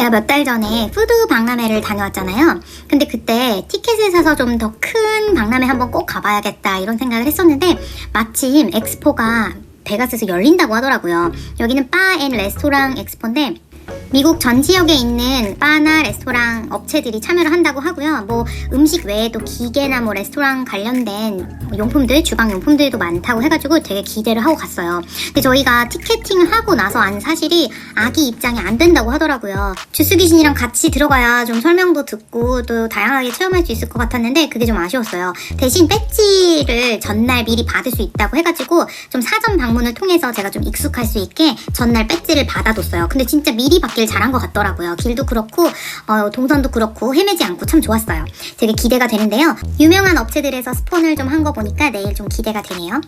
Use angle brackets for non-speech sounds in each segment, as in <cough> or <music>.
제가 몇 달 전에 푸드 박람회를 다녀왔잖아요. 근데 그때 티켓을 사서 좀 더 큰 박람회 한번 꼭 가봐야겠다 이런 생각을 했었는데 마침 엑스포가 베가스에서 열린다고 하더라고요. 여기는 바 앤 레스토랑 엑스포인데 미국 전 지역에 있는 바나 레스토랑 업체들이 참여를 한다고 하고요. 뭐 음식 외에도 기계나 뭐 레스토랑 관련된 뭐 용품들, 주방 용품들도 많다고 해가지고 되게 기대를 하고 갔어요. 근데 저희가 티켓팅을 하고 나서 안 사실이 아기 입장이 안 된다고 하더라고요. 주스 귀신이랑 같이 들어가야 좀 설명도 듣고 또 다양하게 체험할 수 있을 것 같았는데 그게 좀 아쉬웠어요. 대신 배지를 전날 미리 받을 수 있다고 해가지고 좀 사전 방문을 통해서 제가 좀 익숙할 수 있게 전날 배지를 받아뒀어요. 근데 진짜 미리 받길 잘한 것 같더라고요. 길도 그렇고 어, 동선도 그렇고 헤매지 않고 참 좋았어요. 되게 기대가 되는데요. 유명한 업체들에서 스폰을 좀 한 거 보니까 내일 좀 기대가 되네요.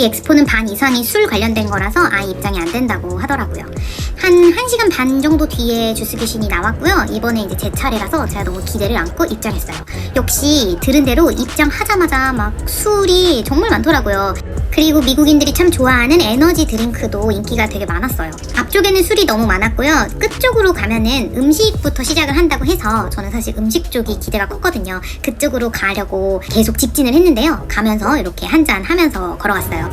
이 엑스포는 반 이상이 술 관련된 거라서 아예 입장이 안 된다고 하더라고요. 한 1시간 반 정도 뒤에 주스 귀신이 나왔고요. 이번에 이제 제 차례라서 제가 너무 기대를 안고 입장했어요. 역시 들은 대로 입장하자마자 막 술이 정말 많더라고요. 그리고 미국인들이 참 좋아하는 에너지 드링크도 인기가 되게 많았어요. 앞쪽에는 술이 너무 많았고요. 끝쪽으로 가면은 음식부터 시작을 한다고 해서 저는 사실 음식 쪽이 기대가 컸거든요. 그쪽으로 가려고 계속 직진을 했는데요. 가면서 이렇게 한 잔 하면서 걸어갔어요.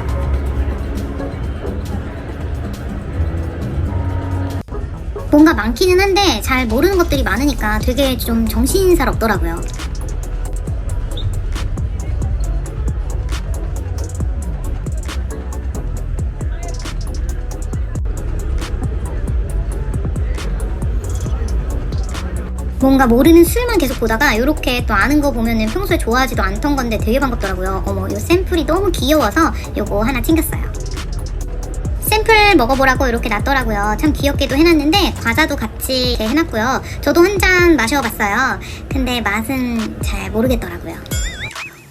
뭔가 많기는 한데 잘 모르는 것들이 많으니까 되게 좀 정신살 없더라고요. 뭔가 모르는 술만 계속 보다가 이렇게 또 아는 거 보면은 평소에 좋아하지도 않던 건데 되게 반갑더라고요. 어머, 이 샘플이 너무 귀여워서 요거 하나 챙겼어요. 샘플 먹어보라고 이렇게 놨더라고요. 참 귀엽게도 해놨는데 과자도 같이 해놨고요. 저도 한 잔 마셔봤어요. 근데 맛은 잘 모르겠더라고요.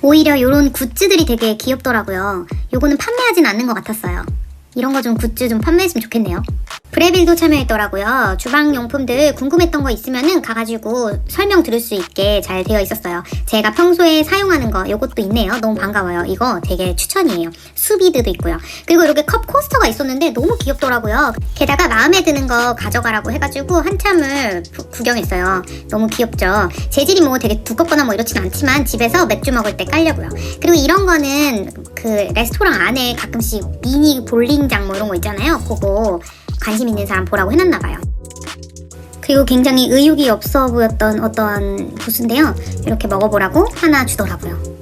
오히려 이런 굿즈들이 되게 귀엽더라고요. 요거는 판매하진 않는 것 같았어요. 이런 거 좀 굿즈 좀 판매했으면 좋겠네요. 브레빌도 참여했더라고요. 주방 용품들 궁금했던 거 있으면은 가가지고 설명 들을 수 있게 잘 되어 있었어요. 제가 평소에 사용하는 거 요것도 있네요. 너무 반가워요. 이거 되게 추천이에요. 수비드도 있고요. 그리고 이렇게 컵 코스터가 있었는데 너무 귀엽더라고요. 게다가 마음에 드는 거 가져가라고 해가지고 한참을 구- 구경했어요. 너무 귀엽죠. 재질이 뭐 되게 두껍거나 뭐 이렇진 않지만 집에서 맥주 먹을 때 깔려고요. 그리고 이런 거는 그 레스토랑 안에 가끔씩 미니 볼링장 뭐 이런 거 있잖아요. 그거 관심 있는 사람 보라고 해놨나 봐요. 그리고 굉장히 의욕이 없어 보였던 어떠한 부스인데요. 이렇게 먹어보라고 하나 주더라고요.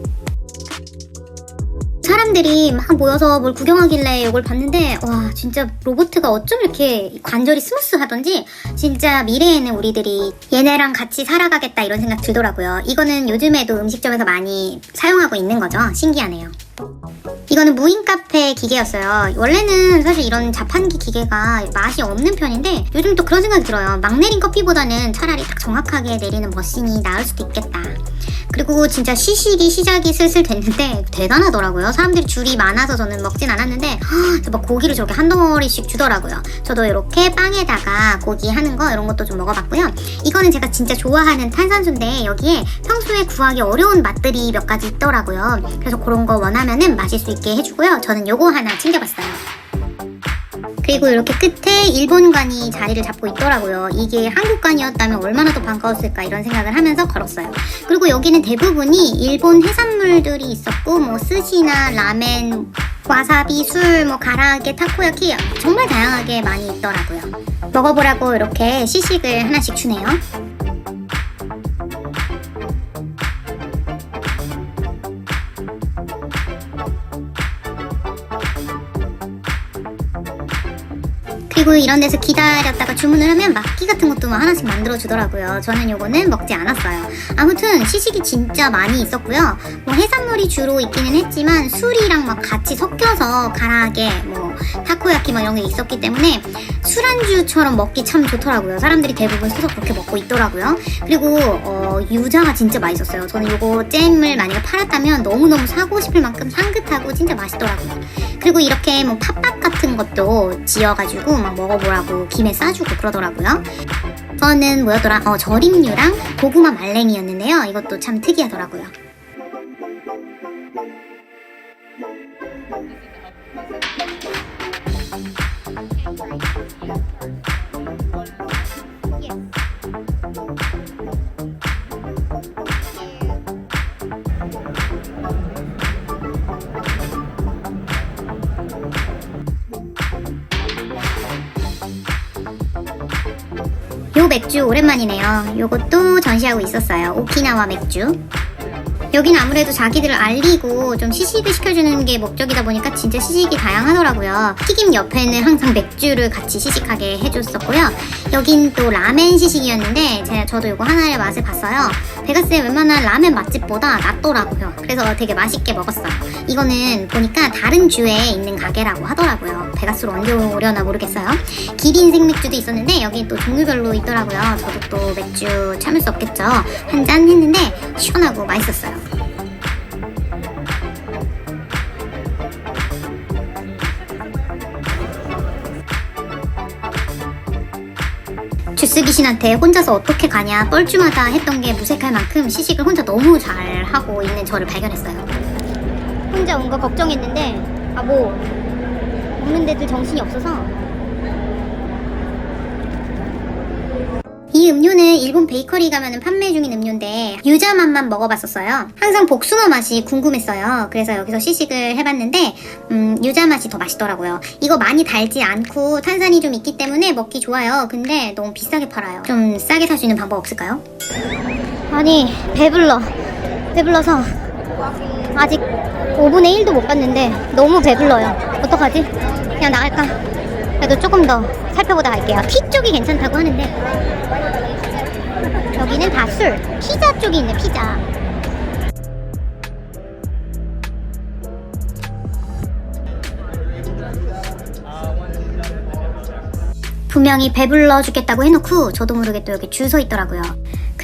사람들이 막 모여서 뭘 구경하길래 이걸 봤는데 와 진짜 로보트가 어쩜 이렇게 관절이 스무스하던지 진짜 미래에는 우리들이 얘네랑 같이 살아가겠다 이런 생각 들더라고요. 이거는 요즘에도 음식점에서 많이 사용하고 있는 거죠. 신기하네요. 이거는 무인 카페 기계였어요. 원래는 사실 이런 자판기 기계가 맛이 없는 편인데 요즘 또 그런 생각이 들어요. 막 내린 커피보다는 차라리 딱 정확하게 내리는 머신이 나을 수도 있겠다. 그리고 진짜 시식이 시작이 슬슬 됐는데 대단하더라고요. 사람들이 줄이 많아서 저는 먹진 않았는데 헉, 막 고기를 저렇게 한 덩어리씩 주더라고요. 저도 이렇게 빵에다가 고기 하는 거 이런 것도 좀 먹어봤고요. 이거는 제가 진짜 좋아하는 탄산수인데 여기에 평소에 구하기 어려운 맛들이 몇 가지 있더라고요. 그래서 그런 거 원하면은 마실 수 있게 해주고요. 저는 요거 하나 챙겨봤어요. 그리고 이렇게 끝에 일본관이 자리를 잡고 있더라고요. 이게 한국관이었다면 얼마나 더 반가웠을까 이런 생각을 하면서 걸었어요. 그리고 여기는 대부분이 일본 해산물들이 있었고 뭐 스시나 라멘, 와사비, 술, 뭐 가라아게, 타코야키 정말 다양하게 많이 있더라고요. 먹어보라고 이렇게 시식을 하나씩 주네요. 그리고 이런 데서 기다렸다가 주문을 하면 막기 같은 것도 막 하나씩 만들어 주더라고요. 저는 요거는 먹지 않았어요. 아무튼 시식이 진짜 많이 있었고요. 뭐 해산물이 주로 있기는 했지만 술이랑 막 같이 섞여서 가라아게 뭐 타코야키 뭐 이런 게 있었기 때문에 술안주처럼 먹기 참 좋더라고요. 사람들이 대부분 서서 그렇게 먹고 있더라고요. 그리고 어, 유자가 진짜 맛있었어요. 저는 요거 잼을 만약에 팔았다면 너무너무 사고 싶을 만큼 향긋하고 진짜 맛있더라고요. 그리고 이렇게 뭐 팥밥 같은 것도 지어가지고 막 먹어보라고 김에 싸주고 그러더라고요. 저는 뭐였더라? 어, 절임류랑 고구마 말랭이였는데요. 이것도 참 특이하더라고요. 요 맥주 오랜만이네요. 요것도 전시하고 있었어요. 오키나와 맥주. 여기는 아무래도 자기들을 알리고 좀 시식을 시켜주는 게 목적이다 보니까 진짜 시식이 다양하더라고요. 튀김 옆에는 항상 맥주를 같이 시식하게 해줬었고요. 여긴 또 라멘 시식이었는데 제가 저도 요거 하나의 맛을 봤어요. 베가스의 웬만한 라멘 맛집보다 낫더라고요. 그래서 되게 맛있게 먹었어요. 이거는 보니까 다른 주에 있는 가게라고 하더라고요. 베가스로 언제 오려나 모르겠어요. 기린 생맥주도 있었는데 여기 또 종류별로 있더라고요. 저도 또 맥주 참을 수 없겠죠. 한 잔 했는데 시원하고 맛있었어요. 주스 귀신한테 혼자서 어떻게 가냐 뻘쭘하다 했던 게 무색할 만큼 시식을 혼자 너무 잘 하고 있는 저를 발견했어요. 혼자 온 거 걱정했는데 아뭐 먹는 데들 정신이 없어서 이 음료는 일본 베이커리 가면 판매 중인 음료인데 유자 맛만 먹어봤었어요. 항상 복숭아 맛이 궁금했어요. 그래서 여기서 시식을 해봤는데 음, 유자 맛이 더 맛있더라고요. 이거 많이 달지 않고 탄산이 좀 있기 때문에 먹기 좋아요. 근데 너무 비싸게 팔아요. 좀 싸게 살 수 있는 방법 없을까요? 아니 배불러. 배불러서 아직 5분의 1도 못 봤는데 너무 배불러요. 어떡하지? 그냥 나갈까? 그래도 조금 더 살펴보다 갈게요. 티 쪽이 괜찮다고 하는데 여기는 다 술. 피자 쪽이 있네, 피자. 분명히 배불러 죽겠다고 해놓고 저도 모르게 또 여기 줄 서 있더라고요.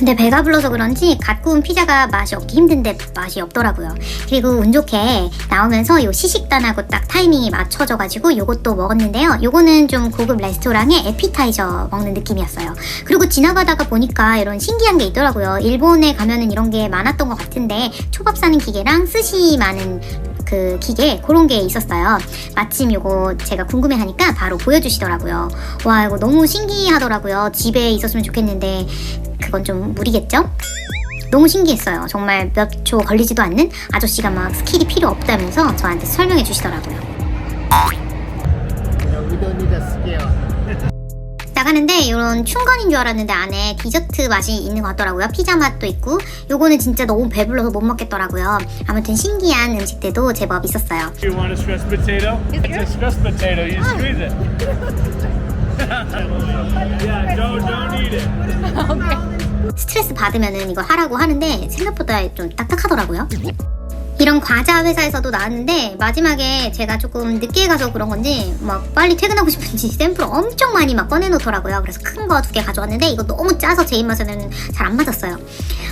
근데 배가 불러서 그런지 갓 구운 피자가 맛이 없기 힘든데 맛이 없더라고요. 그리고 운 좋게 나오면서 요 시식단하고 딱 타이밍이 맞춰져가지고 요것도 먹었는데요. 요거는 좀 고급 레스토랑의 에피타이저 먹는 느낌이었어요. 그리고 지나가다가 보니까 이런 신기한 게 있더라고요. 일본에 가면은 이런 게 많았던 것 같은데 초밥 싸는 기계랑 스시 많은 그 기계 그런 게 있었어요. 마침 요거 제가 궁금해하니까 바로 보여주시더라고요. 와 이거 너무 신기하더라고요. 집에 있었으면 좋겠는데 그건 좀 무리겠죠? 너무 신기했어요. 정말 몇 초 걸리지도 않는 아저씨가 막 스킬이 필요 없다면서 저한테 설명해 주시더라고요. Yeah, we don't need a scale. 나가는데 이런 춘건인 줄 알았는데 안에 디저트 맛이 있는 것 같더라고요. 피자 맛도 있고 요거는 진짜 너무 배불러서 못 먹겠더라고요. 아무튼 신기한 음식들도 제법 있었어요. <laughs> 스트레스 받으면은 이거 하라고 하는데 생각보다 좀 딱딱하더라고요. 이런 과자 회사에서도 나왔는데 마지막에 제가 조금 늦게 가서 그런 건지 막 빨리 퇴근하고 싶은지 <laughs> 샘플을 엄청 많이 막 꺼내놓더라고요. 그래서 큰 거 두 개 가져왔는데 이거 너무 짜서 제 입맛에는 잘 안 맞았어요.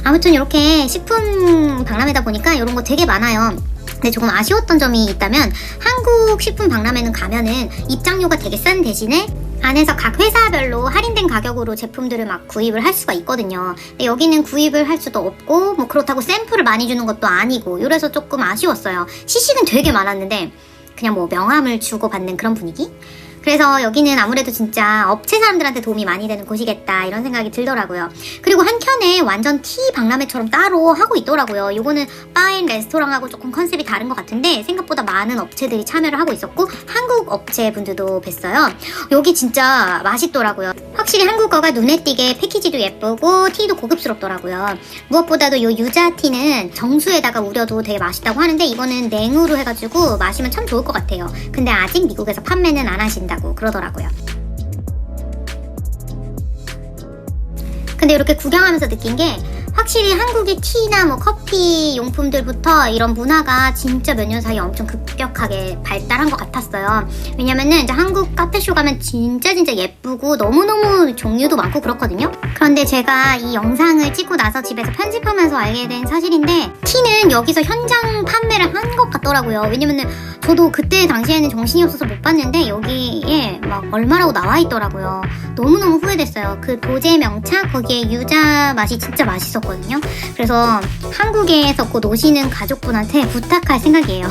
아무튼 이렇게 식품 박람회다 보니까 이런 거 되게 많아요. 근데 조금 아쉬웠던 점이 있다면 한국 식품 박람회는 가면은 입장료가 되게 싼 대신에 안에서 각 회사별로 할인된 가격으로 제품들을 막 구입을 할 수가 있거든요. 근데 여기는 구입을 할 수도 없고 뭐 그렇다고 샘플을 많이 주는 것도 아니고 이래서 조금 아쉬웠어요. 시식은 되게 많았는데 그냥 뭐 명함을 주고 받는 그런 분위기? 그래서 여기는 아무래도 진짜 업체 사람들한테 도움이 많이 되는 곳이겠다 이런 생각이 들더라고요. 그리고 한켠에 완전 티 박람회처럼 따로 하고 있더라고요. 요거는 바앤 레스토랑하고 조금 컨셉이 다른 것 같은데 생각보다 많은 업체들이 참여를 하고 있었고 한국 업체 분들도 뵀어요. 여기 진짜 맛있더라고요. 확실히 한국어가 눈에 띄게 패키지도 예쁘고 티도 고급스럽더라고요. 무엇보다도 요 유자 티는 정수에다가 우려도 되게 맛있다고 하는데 이거는 냉으로 해가지고 마시면 참 좋을 것 같아요. 근데 아직 미국에서 판매는 안 하신다고 그러더라고요. 근데 이렇게 구경하면서 느낀 게 확실히 한국의 티나 뭐 커피 용품들부터 이런 문화가 진짜 몇 년 사이에 엄청 급격하게 발달한 것 같았어요. 왜냐면은 이제 한국 카페쇼 가면 진짜 진짜 예쁘고 너무너무 종류도 많고 그렇거든요. 그런데 제가 이 영상을 찍고 나서 집에서 편집하면서 알게 된 사실인데 티는 여기서 현장 판매를 한 것 같더라고요. 왜냐면은 저도 그때 당시에는 정신이 없어서 못 봤는데 여기에 막 얼마라고 나와 있더라고요. 너무너무 후회됐어요. 그 도제 명차 거기에 유자 맛이 진짜 맛있었고 있거든요. 그래서 한국에서 곧 오시는 가족분한테 부탁할 생각이에요.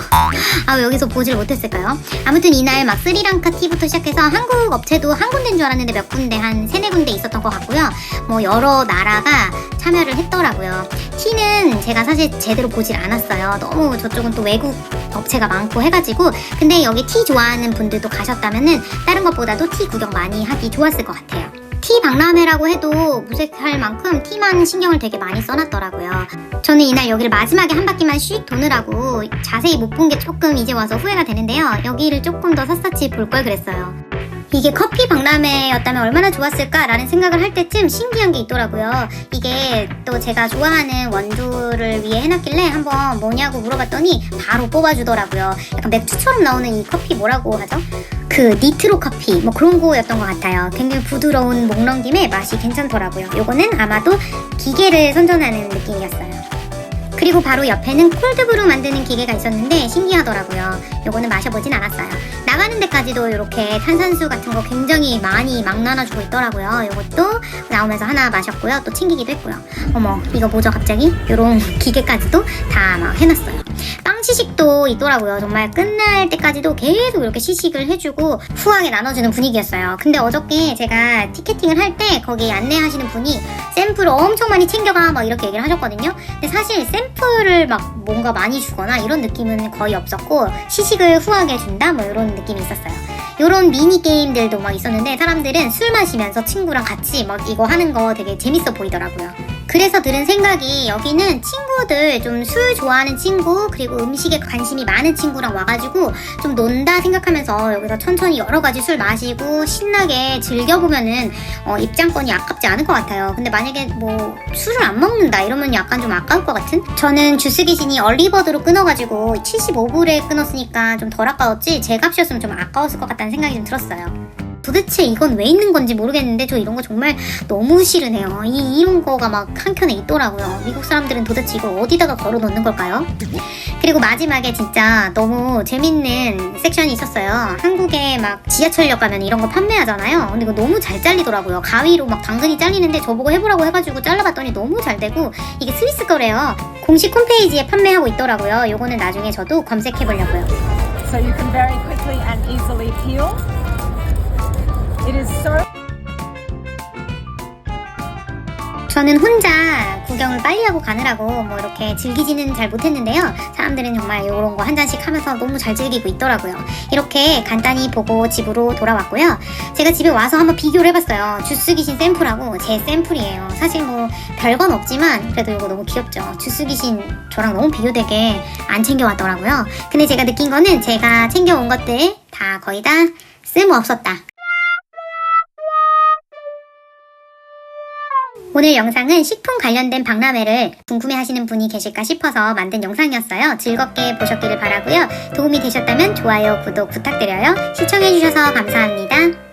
아, 왜 여기서 보지를 못했을까요? 아무튼 이날 막 스리랑카 티부터 시작해서 한국 업체도 한 군데인 줄 알았는데 몇 군데 한 세네 군데 있었던 것 같고요. 뭐 여러 나라가 참여를 했더라고요. 티는 제가 사실 제대로 보질 않았어요. 너무 저쪽은 또 외국 업체가 많고 해가지고 근데 여기 티 좋아하는 분들도 가셨다면은 다른 것보다도 티 구경 많이 하기 좋았을 것 같아요. 티 박람회라고 해도 무색할 만큼 티만 신경을 되게 많이 써놨더라고요. 저는 이날 여기를 마지막에 한 바퀴만 씩 도느라고 자세히 못 본 게 조금 이제 와서 후회가 되는데요. 여기를 조금 더 샅샅이 볼 걸 그랬어요. 이게 커피 박람회였다면 얼마나 좋았을까라는 생각을 할 때쯤 신기한 게 있더라고요. 이게 또 제가 좋아하는 원두를 위해 해놨길래 한번 뭐냐고 물어봤더니 바로 뽑아주더라고요. 약간 맥주처럼 나오는 이 커피 뭐라고 하죠? 그 니트로 커피 뭐 그런 거였던 것 같아요. 굉장히 부드러운 목 넘김에 맛이 괜찮더라고요. 요거는 아마도 기계를 선전하는 느낌이었어요. 그리고 바로 옆에는 콜드브루 만드는 기계가 있었는데 신기하더라고요. 요거는 마셔보진 않았어요. 나가는 데까지도 이렇게 탄산수 같은 거 굉장히 많이 막 나눠주고 있더라고요. 요것도 나오면서 하나 마셨고요. 또 챙기기도 했고요. 어머, 이거 뭐죠 갑자기? 요런 <laughs> 기계까지도 다 막 해놨어요. 빵 시식도 있더라고요. 정말 끝날 때까지도 계속 이렇게 시식을 해주고 후하게 나눠주는 분위기였어요. 근데 어저께 제가 티켓팅을 할 때 거기 안내하시는 분이 샘플을 엄청 많이 챙겨가 막 이렇게 얘기를 하셨거든요. 근데 사실 샘플을 막 뭔가 많이 주거나 이런 느낌은 거의 없었고 시식을 후하게 준다 뭐 이런 느낌이 있었어요. 이런 미니 게임들도 막 있었는데 사람들은 술 마시면서 친구랑 같이 막 이거 하는 거 되게 재밌어 보이더라고요. 그래서 들은 생각이 여기는 친구들 좀 술 좋아하는 친구 그리고 음식에 관심이 많은 친구랑 와가지고 좀 논다 생각하면서 여기서 천천히 여러 가지 술 마시고 신나게 즐겨보면은 어, 입장권이 아깝지 않을 것 같아요. 근데 만약에 뭐 술을 안 먹는다 이러면 약간 좀 아까울 것 같은? 저는 주스 귀신이 얼리버드로 끊어가지고 75불에 끊었으니까 좀 덜 아까웠지 제 값이었으면 좀 아까웠을 것 같다는 생각이 좀 들었어요. 도대체 이건 왜 있는 건지 모르겠는데 저 이런 거 정말 너무 싫으네요. 이 이런 거가 막 한켠에 있더라고요. 미국 사람들은 도대체 이걸 어디다가 걸어 놓는 걸까요? 그리고 마지막에 진짜 너무 재밌는 섹션이 있었어요. 한국에 막 지하철역 가면 이런 거 판매하잖아요. 근데 이거 너무 잘 잘리더라고요. 가위로 막 당근이 잘리는데 저보고 해보라고 해가지고 잘라봤더니 너무 잘 되고 이게 스위스 거래요. 공식 홈페이지에 판매하고 있더라고요. 요거는 나중에 저도 검색해보려고요. so you can very quickly and easily peel. 저는 혼자 구경을 빨리 하고 가느라고 뭐 이렇게 즐기지는 잘 못했는데요. 사람들은 정말 이런 거 한 잔씩 하면서 너무 잘 즐기고 있더라고요. 이렇게 간단히 보고 집으로 돌아왔고요. 제가 집에 와서 한번 비교를 해봤어요. 주스 귀신 샘플하고 제 샘플이에요. 사실 뭐 별건 없지만 그래도 이거 너무 귀엽죠. 주스 귀신 저랑 너무 비교되게 안 챙겨왔더라고요. 근데 제가 느낀 거는 제가 챙겨온 것들 다 거의 다 쓸모없었다. 오늘 영상은 식품 관련된 박람회를 궁금해하시는 분이 계실까 싶어서 만든 영상이었어요. 즐겁게 보셨기를 바라고요. 도움이 되셨다면 좋아요, 구독 부탁드려요. 시청해주셔서 감사합니다.